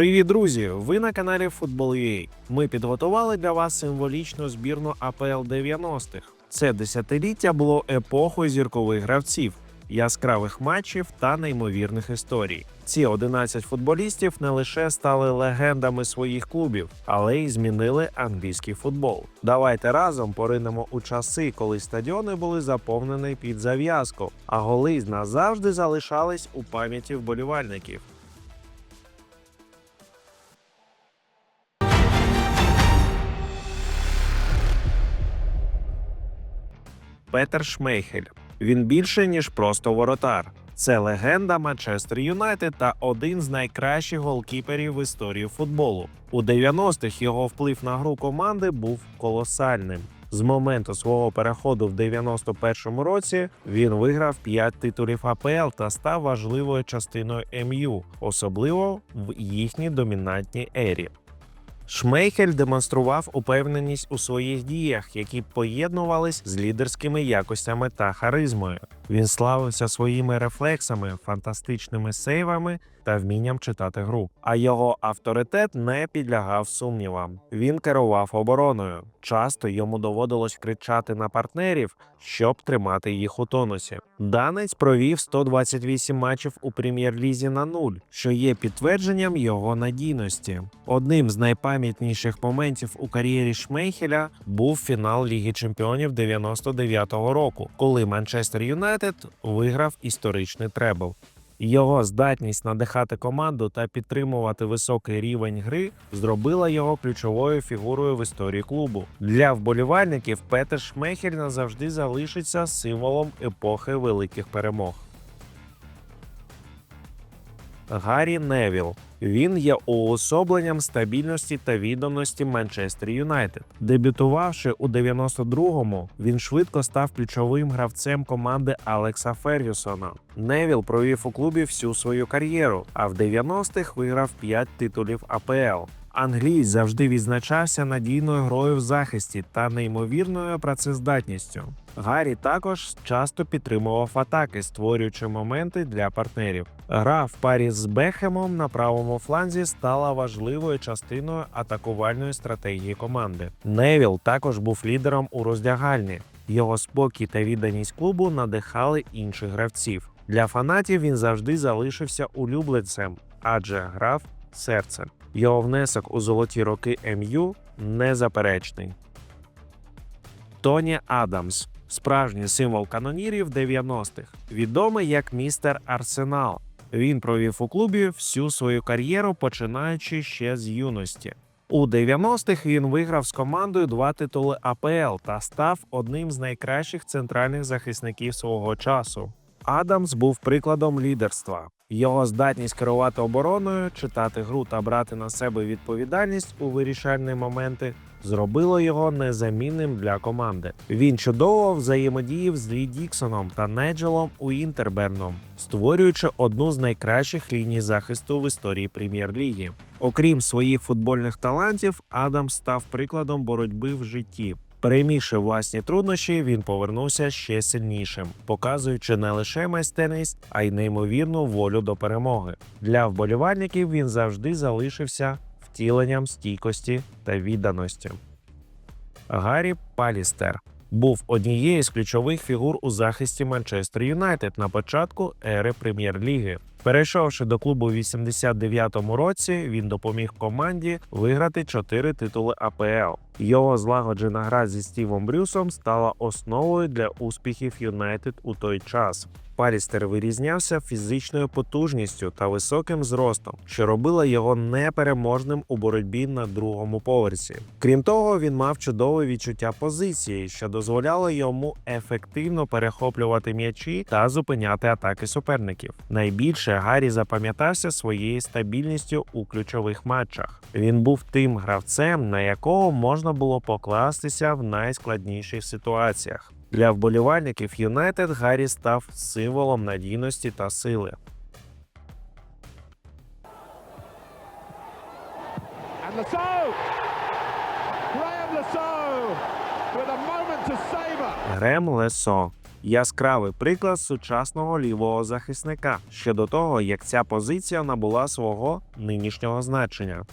Привіт, друзі! Ви на каналі Football.ua. Ми підготували для вас символічну збірну АПЛ 90-х. Це десятиліття було епохою зіркових гравців, яскравих матчів та неймовірних історій. Ці 11 футболістів не лише стали легендами своїх клубів, але й змінили англійський футбол. Давайте разом поринемо у часи, коли стадіони були заповнені під зав'язку, а голи назавжди залишались у пам'яті вболівальників. Петер Шмейхель. Він більше ніж просто воротар. Це легенда Манчестер Юнайтед та один з найкращих голкіперів в історії футболу. У 90-х його вплив на гру команди був колосальним. З моменту свого переходу в 91-му році він виграв 5 титулів АПЛ та став важливою частиною МЮ, особливо в їхній домінантній ері. Шмейхель демонстрував упевненість у своїх діях, які поєднувались з лідерськими якостями та харизмою. Він славився своїми рефлексами, фантастичними сейвами та вмінням читати гру. А його авторитет не підлягав сумнівам. Він керував обороною. Часто йому доводилось кричати на партнерів, щоб тримати їх у тонусі. Данець провів 128 матчів у прем'єр-лізі на нуль, що є підтвердженням його надійності. Одним з найпам'ятніших моментів у кар'єрі Шмейхеля був фінал Ліги Чемпіонів 99-го року, коли Манчестер Юнайтед виграв історичний требл. Його здатність надихати команду та підтримувати високий рівень гри зробила його ключовою фігурою в історії клубу. Для вболівальників Петер Шмейхель назавжди залишиться символом епохи великих перемог. Гаррі Невіл. Він є уособленням стабільності та відданості Манчестер Юнайтед. Дебютувавши у 92-му, він швидко став ключовим гравцем команди Алекса Фергюсона. Невіл провів у клубі всю свою кар'єру, а в 90-х виграв 5 титулів АПЛ. Англієць завжди відзначався надійною грою в захисті та неймовірною працездатністю. Гаррі також часто підтримував атаки, створюючи моменти для партнерів. Гра в парі з Бехемом на правому фланзі стала важливою частиною атакувальної стратегії команди. Невіл також був лідером у роздягальні. Його спокій та відданість клубу надихали інших гравців. Для фанатів він завжди залишився улюбленцем, адже грав серцем. Його внесок у золоті роки МЮ незаперечний. Тоні Адамс справжній символ канонірів 90-х, відомий як містер Арсенал. Він провів у клубі всю свою кар'єру, починаючи ще з юності. У 90-х він виграв з командою два титули АПЛ та став одним з найкращих центральних захисників свого часу. Адамс був прикладом лідерства. Його здатність керувати обороною, читати гру та брати на себе відповідальність у вирішальні моменти зробило його незамінним для команди. Він чудово взаємодіяв з Лі Діксоном та Неджелом Уінтерберном, створюючи одну з найкращих ліній захисту в історії прем'єр-ліги. Окрім своїх футбольних талантів, Адам став прикладом боротьби в житті. Перемігши власні труднощі, він повернувся ще сильнішим, показуючи не лише майстерність, а й неймовірну волю до перемоги. Для вболівальників він завжди залишився втіленням стійкості та відданості. Гаррі Палістер був однією з ключових фігур у захисті Манчестер Юнайтед на початку ери прем'єр-ліги. Перейшовши до клубу у 89-му році, він допоміг команді виграти чотири титули АПЛ. Його злагоджена гра зі Стівом Брюсом стала основою для успіхів Юнайтед у той час. Парістер вирізнявся фізичною потужністю та високим зростом, що робило його непереможним у боротьбі на другому поверсі. Крім того, він мав чудове відчуття позиції, що дозволяло йому ефективно перехоплювати м'ячі та зупиняти атаки суперників. Найбільше Гаррі запам'ятався своєю стабільністю у ключових матчах. Він був тим гравцем, на якого можна було покластися в найскладніших ситуаціях. Для вболівальників Юнайтед Гаррі став символом надійності та сили. Грем Лесо Яскравий приклад сучасного лівого захисника ще до того, як ця позиція набула свого нинішнього значення.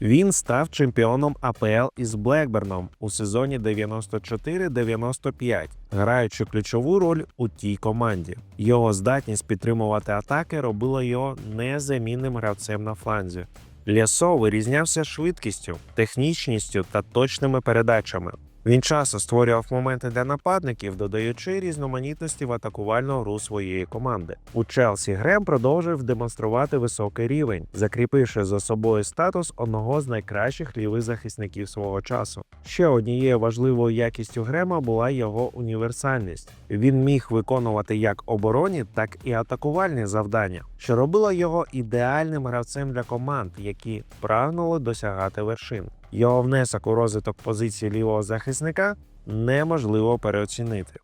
Він став чемпіоном АПЛ із Блекберном у сезоні 94-95, граючи ключову роль у тій команді. Його здатність підтримувати атаки робила його незамінним гравцем на фланзі. Лясо вирізнявся швидкістю, технічністю та точними передачами. Він часто створював моменти для нападників, додаючи різноманітності в атакувальну гру своєї команди. У Челсі Грем продовжив демонструвати високий рівень, закріпивши за собою статус одного з найкращих лівих захисників свого часу. Ще однією важливою якістю Грема була його універсальність. Він міг виконувати як оборонні, так і атакувальні завдання, що робило його ідеальним гравцем для команд, які прагнули досягати вершин. Його внесок у розвиток позиції лівого захисника неможливо переоцінити.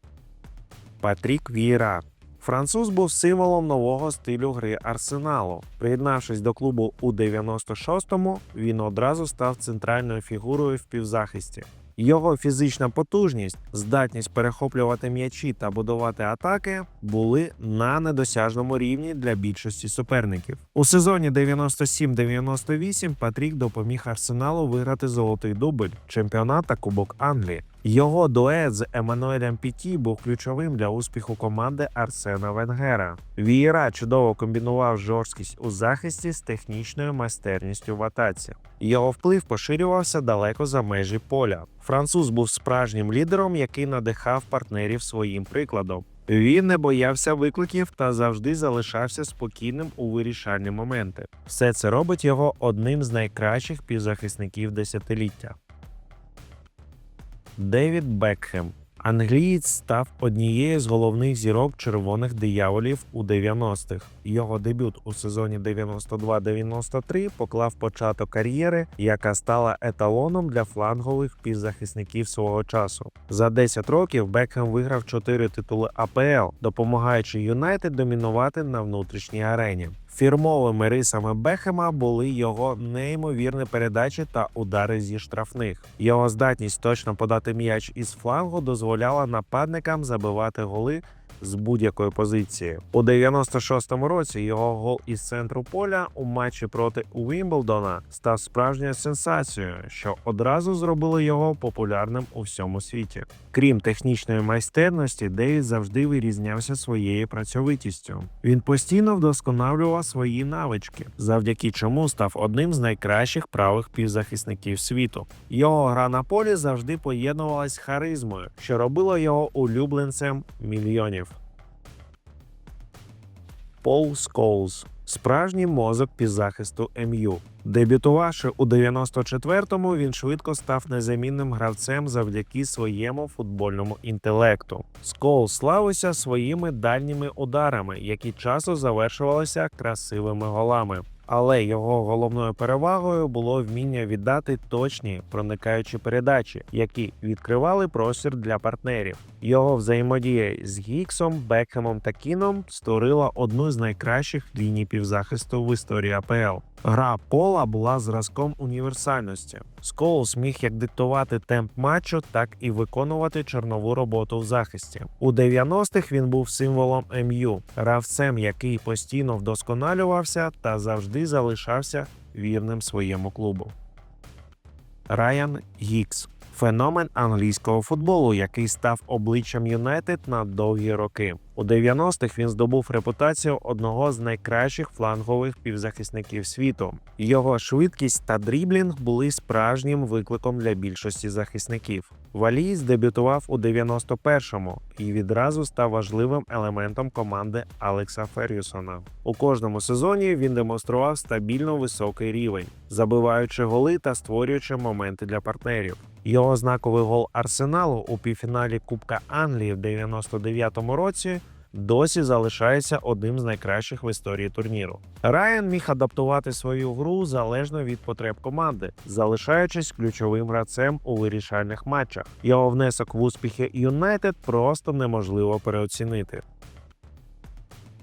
Патрік Віра Француз був символом нового стилю гри Арсеналу. Приєднавшись до клубу у 96-му, він одразу став центральною фігурою в півзахисті. Його фізична потужність, здатність перехоплювати м'ячі та будувати атаки були на недосяжному рівні для більшості суперників. У сезоні 97-98 Патрік допоміг Арсеналу виграти золотий дубль, чемпіонат та Кубок Англії. Його дует з Еммануелем Піті був ключовим для успіху команди Арсена Венгера. Вієра чудово комбінував жорсткість у захисті з технічною майстерністю в атаці. Його вплив поширювався далеко за межі поля. Француз був справжнім лідером, який надихав партнерів своїм прикладом. Він не боявся викликів та завжди залишався спокійним у вирішальні моменти. Все це робить його одним з найкращих півзахисників десятиліття. Девід Бекхем. Англієць став однією з головних зірок червоних дияволів у 90-х. Його дебют у сезоні 92-93 поклав початок кар'єри, яка стала еталоном для флангових півзахисників свого часу. За 10 років Бекхем виграв 4 титули АПЛ, допомагаючи Юнайтед домінувати на внутрішній арені. Фірмовими рисами Бехема були його неймовірні передачі та удари зі штрафних. Його здатність точно подати м'яч із флангу дозволяла нападникам забивати голи з будь-якої позиції. У 96-му році його гол із центру поля у матчі проти Уімблдона став справжньою сенсацією, що одразу зробило його популярним у всьому світі. Крім технічної майстерності, Девід завжди вирізнявся своєю працьовитістю. Він постійно вдосконалював свої навички, завдяки чому став одним з найкращих правих півзахисників світу. Його гра на полі завжди поєднувалась харизмою, що робило його улюбленцем мільйонів. Пол Сколз справжній мозок півзахисту МЮ. Дебютувавши у 94-му, він швидко став незамінним гравцем завдяки своєму футбольному інтелекту. Скол славився своїми дальніми ударами, які часто завершувалися красивими голами. Але його головною перевагою було вміння віддати точні проникаючі передачі, які відкривали простір для партнерів. Його взаємодія з Гіксом, Бекхемом та Кіном створила одну з найкращих ліній півзахисту в історії АПЛ. Гра Пола була зразком універсальності. Скоулс міг як диктувати темп матчу, так і виконувати чорнову роботу в захисті. У 90-х він був символом МЮ, гравцем, який постійно вдосконалювався та завжди залишався вірним своєму клубу. Райан Гікс феномен англійського футболу, який став обличчям Юнайтед на довгі роки. У 90-х він здобув репутацію одного з найкращих флангових півзахисників світу. Його швидкість та дріблінг були справжнім викликом для більшості захисників. Валійсь дебютував у 91-му і відразу став важливим елементом команди Алекса Ферюсона. У кожному сезоні він демонстрував стабільно високий рівень, забиваючи голи та створюючи моменти для партнерів. Його знаковий гол Арсеналу у півфіналі Кубка Англії в 99-му році досі залишається одним з найкращих в історії турніру. Райан міг адаптувати свою гру залежно від потреб команди, залишаючись ключовим гравцем у вирішальних матчах. Його внесок в успіхи Юнайтед просто неможливо переоцінити.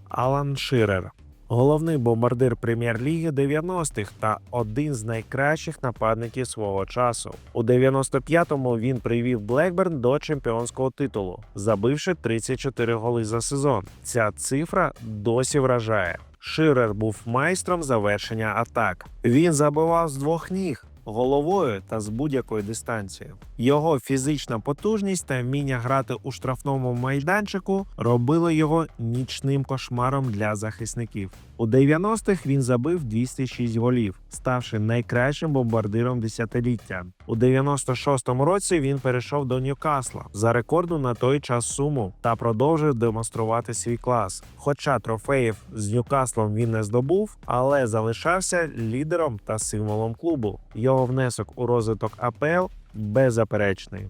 Алан Ширер головний бомбардир прем'єр-ліги 90-х та один з найкращих нападників свого часу. У 95-му він привів Блекберн до чемпіонського титулу, забивши 34 голи за сезон. Ця цифра досі вражає. Ширер був майстром завершення атак. Він забивав з двох ніг. Головою та з будь-якої дистанції його фізична потужність та вміння грати у штрафному майданчику робили його нічним кошмаром для захисників. У 90-х він забив 206 голів, ставши найкращим бомбардиром десятиліття. У 96-му році він перейшов до Ньюкасла за рекордну на той час суму та продовжив демонструвати свій клас. Хоча трофеїв з Ньюкаслом він не здобув, але залишався лідером та символом клубу. Його внесок у розвиток АПЛ беззаперечний.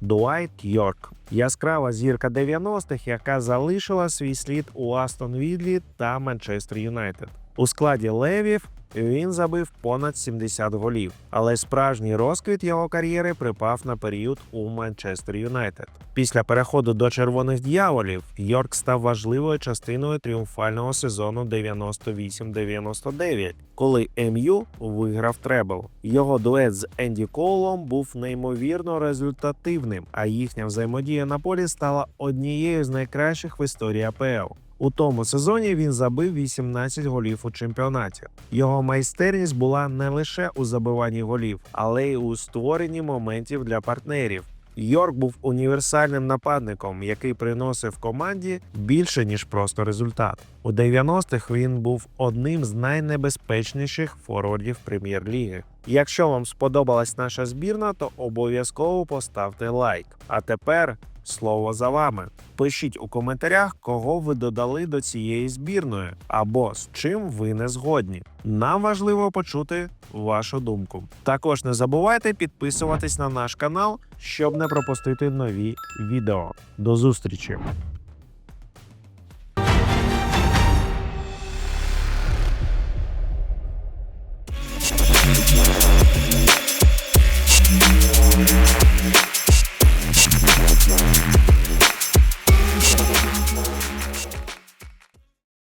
Дуайт Йорк яскрава зірка 90-х, яка залишила свій слід у Астон Відлі та Манчестер Юнайтед. У складі левів він забив понад 70 голів, але справжній розквіт його кар'єри припав на період у Манчестер Юнайтед. Після переходу до червоних д'яволів Йорк став важливою частиною тріумфального сезону 98-99, коли МЮ виграв требл. Його дует з Енді Коулом був неймовірно результативним, а їхня взаємодія на полі стала однією з найкращих в історії АПЛ. У тому сезоні він забив 18 голів у чемпіонаті. Його майстерність була не лише у забиванні голів, але й у створенні моментів для партнерів. Йорк був універсальним нападником, який приносив команді більше ніж просто результат. У 90-х він був одним з найнебезпечніших форвардів прем'єр-ліги. Якщо вам сподобалась наша збірна, то обов'язково поставте лайк. А тепер слово за вами. Пишіть у коментарях, кого ви додали до цієї збірної, або з чим ви не згодні. Нам важливо почути вашу думку. Також не забувайте підписуватись на наш канал, щоб не пропустити нові відео. До зустрічі!